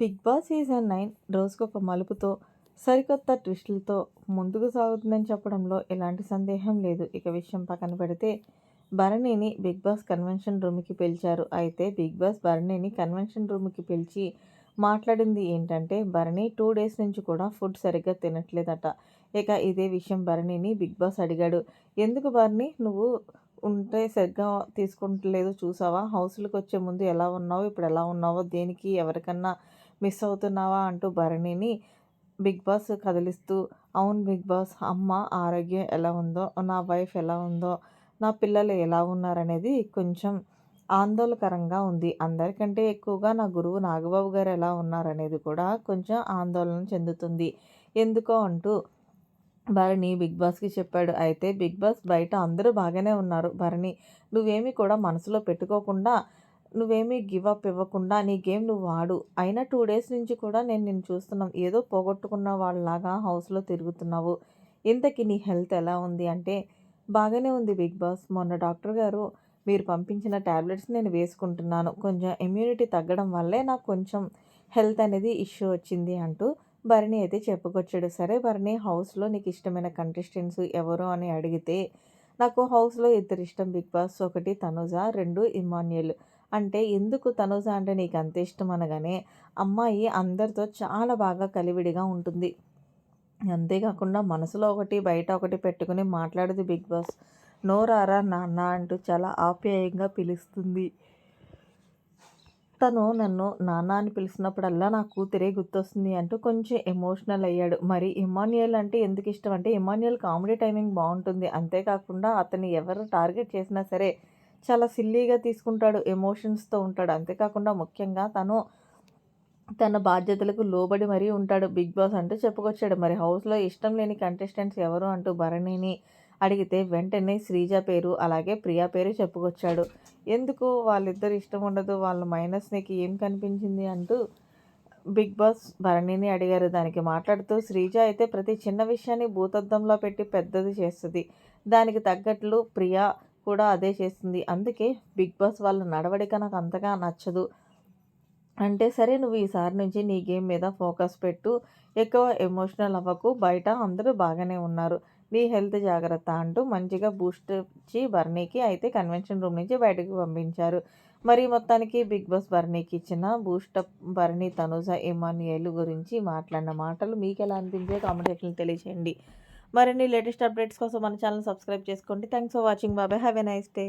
Big boss season nine రోజుకొక మలుపుతో సరికొత్త ట్విస్టులతో ముందుకు సాగుతుందని చెప్పడంలో ఎలాంటి సందేహం లేదు. ఇక విషయం పక్కన పెడితే భరణిని బిగ్ బాస్ కన్వెన్షన్ రూమ్కి పిలిచారు. అయితే బిగ్ బాస్ భరణిని కన్వెన్షన్ రూమ్కి పిలిచి మాట్లాడింది ఏంటంటే భరణి టూ డేస్ నుంచి కూడా ఫుడ్ సరిగ్గా తినట్లేదట. ఇక ఇదే విషయం భరణిని బిగ్ బాస్ అడిగాడు. ఎందుకు భరణి? నువ్వు ఉంటే సరిగ్గా తీసుకుంటలేదు చూసావా? హౌస్లకు వచ్చే ముందు ఎలా ఉన్నావు? ఇప్పుడు ఎలా ఉన్నావో? దేనికి? ఎవరికన్నా మిస్ అవుతున్నావా అంటూ భరణిని బిగ్ బాస్ కదిలిస్తూ అవును బిగ్ బాస్ అమ్మ ఆరోగ్యం ఎలా ఉందో నా వైఫ్ ఎలా ఉందో నా పిల్లలు ఎలా ఉన్నారనేది కొంచెం ఆందోళనకరంగా ఉంది. అందరికంటే ఎక్కువగా నా గురువు నాగబాబు గారు ఎలా ఉన్నారనేది కూడా కొంచెం ఆందోళన చెందుతుంది. ఎందుకో అంటూ భరణి బిగ్ బాస్కి చెప్పాడు. అయితే బిగ్ బాస్ బయట అందరూ బాగానే ఉన్నారు భరణి. నువ్వేమీ కూడా మనసులో పెట్టుకోకుండా నువ్వేమీ గివ్ అప్ ఇవ్వకుండా నీ గేమ్ నువ్వు ఆడు. అయినా టూ డేస్ నుంచి కూడా నేను నిన్ను చూస్తున్నాం. ఏదో పోగొట్టుకున్న వాళ్ళలాగా హౌస్లో తిరుగుతున్నావు. ఇంతకీ నీ హెల్త్ ఎలా ఉంది? అంటే బాగానే ఉంది బిగ్ బాస్. మొన్న డాక్టర్ గారు మీరు పంపించిన ట్యాబ్లెట్స్ నేను వేసుకుంటున్నాను. కొంచెం ఇమ్యూనిటీ తగ్గడం వల్లే నాకు కొంచెం హెల్త్ అనేది ఇష్యూ వచ్చింది అంటూ భరణి అయితే చెప్పుకొచ్చాడు. సరే భరణి హౌస్లో నీకు ఇష్టమైన కంటెస్టెంట్స్ ఎవరు అని అడిగితే నాకు హౌస్లో ఇద్దరు ఇష్టం. బిగ్ బాస్ ఒకటి తనుజ. రెండు ఇమాన్యుల్ అంటే ఎందుకు తనుజ అంటే నీకు అంత ఇష్టం అనగానే అమ్మాయి అందరితో చాలా బాగా కలివిడిగా ఉంటుంది. అంతేకాకుండా మనసులో ఒకటి బయట ఒకటి పెట్టుకుని మాట్లాడదు బిగ్ బాస్. నోరారా నాన్న అంటూ చాలా ఆప్యాయంగా పిలుస్తుంది. తను నన్ను నాన్న అని పిలిచినప్పుడల్లా నా కూతురే గుర్తొస్తుంది అంటూ కొంచెం ఎమోషనల్ అయ్యాడు. మరి ఇమాన్యుయల్ అంటే ఎందుకు ఇష్టం అంటే ఇమాన్యుయల్ కామెడీ టైమింగ్ బాగుంటుంది. అంతేకాకుండా అతన్ని ఎవరు టార్గెట్ చేసినా సరే చాలా సిల్లీగా తీసుకుంటాడు ఎమోషన్స్తో ఉంటాడు. అంతేకాకుండా ముఖ్యంగా తను తన బాధ్యతలకు లోబడి మరీ ఉంటాడు. బిగ్ బాస్ అంటూ చెప్పుకొచ్చాడు. మరి హౌస్లో ఇష్టం లేని కంటెస్టెంట్స్ ఎవరు అంటూ భరణిని అడిగితే వెంటనే శ్రీజ పేరు అలాగే ప్రియా పేరు చెప్పుకొచ్చాడు. ఎందుకు? వాళ్ళిద్దరు ఇష్టం ఉండదు. వాళ్ళ మైనస్ నీకు ఏం కనిపించింది? అంటూ బిగ్ బాస్ భరణిని అడిగారు. దానికి మాట్లాడుతూ శ్రీజ అయితే ప్రతి చిన్న విషయాన్ని భూతద్దంలో పెట్టి పెద్దది చేస్తుంది. దానికి తగ్గట్లు ప్రియా కూడా అదే చేసింది. అందుకే బిగ్ బాస్ వాళ్ళ నడవడిక నాకు అంతగా నచ్చదు. అంటే సరే నువ్వు ఈసారి నుంచి నీ గేమ్ మీద ఫోకస్ పెట్టు. ఎక్కువ ఎమోషనల్ అవ్వకు. బయట అందరూ బాగానే ఉన్నారు. నీ హెల్త్ జాగ్రత్త అంటూ మంచిగా బూస్ట్ ఇచ్చి బర్నీకి అయితే కన్వెన్షన్ రూమ్ నుంచి బయటకు పంపించారు. మరి మొత్తానికి బిగ్ బాస్ బర్నీకి ఇచ్చిన బూస్టప్ బర్నీ తనుజ ఇమాన్యుయల్ గురించి మాట్లాడిన మాటలు మీకు ఎలా అనిపించే కామెంట్ సెక్షన్లో తెలియచేయండి. మరిన్ని లేటెస్ట్ అప్డేట్స్ కోసం మన ఛానల్ సబ్స్క్రైబ్ చేసుకోండి. Thanks for watching. Bye bye. Have a nice day.